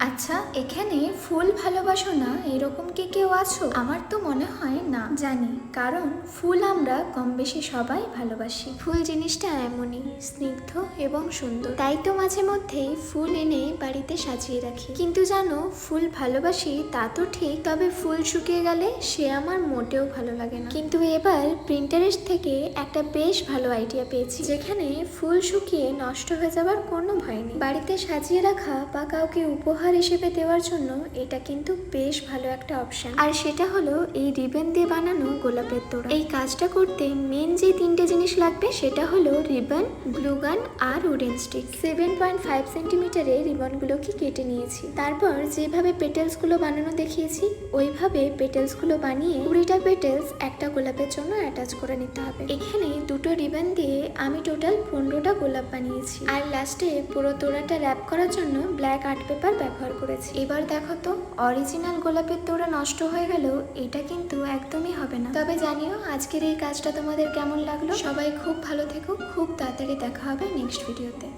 আচ্ছা এখানে ফুল ভালোবাসো না? এরকম কি কেউ আছো? আমার তো মনে হয় না। জানি, কারণ ফুল আমরা কম বেশি সবাই ভালোবাসি। ফুল জিনিসটা এমনই, স্নিগ্ধ এবং সুন্দর। তাই তো মাঝে মধ্যেই ফুল এনে বাড়িতে সাজিয়ে রাখি। কিন্তু জানো, ফুল ভালোবাসি তা তো ঠিক, তবে ফুল শুকিয়ে গেলে সে আমার মোটেও ভালো লাগে না। কিন্তু এবার প্রিন্টারেস্ট থেকে একটা বেশ ভালো আইডিয়া পেয়েছি, যেখানে ফুল শুকিয়ে নষ্ট হয়ে যাবার কোনো ভয় নেই। বাড়িতে সাজিয়ে রাখা বা কাউকে উপহার হিসেবে দেওয়ার জন্য এটা কিন্তু বেশ ভালো একটা অপশন আর সেটা হলো এই রিবেন দিয়ে বানানো গোলাপের তোড়া। এই কাজটা করতে মেন যে তিনটে জিনিস লাগবে, সেটা হলো রিবন গ্লুগান আর wooden stick seven point five সেন্টিমিটারে রিবনগুলোকে কেটে নিয়েছি। তারপর যেভাবে পেটেলসগুলো বানানো দেখিয়েছি, ওইভাবে পেটেলসগুলো বানিয়ে কুড়িটা পেটেলস একটা গোলাপের জন্য অ্যাটাচ করে নিতে হবে। এখানে দুটো রিবন দিয়ে আমি টোটাল পনেরোটা গোলাপ বানিয়েছি। আর লাস্টে পুরো তোড়াটা র্যাপ করার জন্য ব্ল্যাক আর্ট পেপার ব্যবহার করেছি। এবার দেখো তো অরিজিনাল গোলাপের তোড়া নষ্ট হয়ে গেল এটা কিন্তু একদমই হবে না। তবে জানিও, আজকের এই কাজটা তোমাদের কেমন লাগল? সবাই খুব ভালো থেকো, খুব তাড়াতাড়ি দেখা হবে নেক্সট ভিডিওতে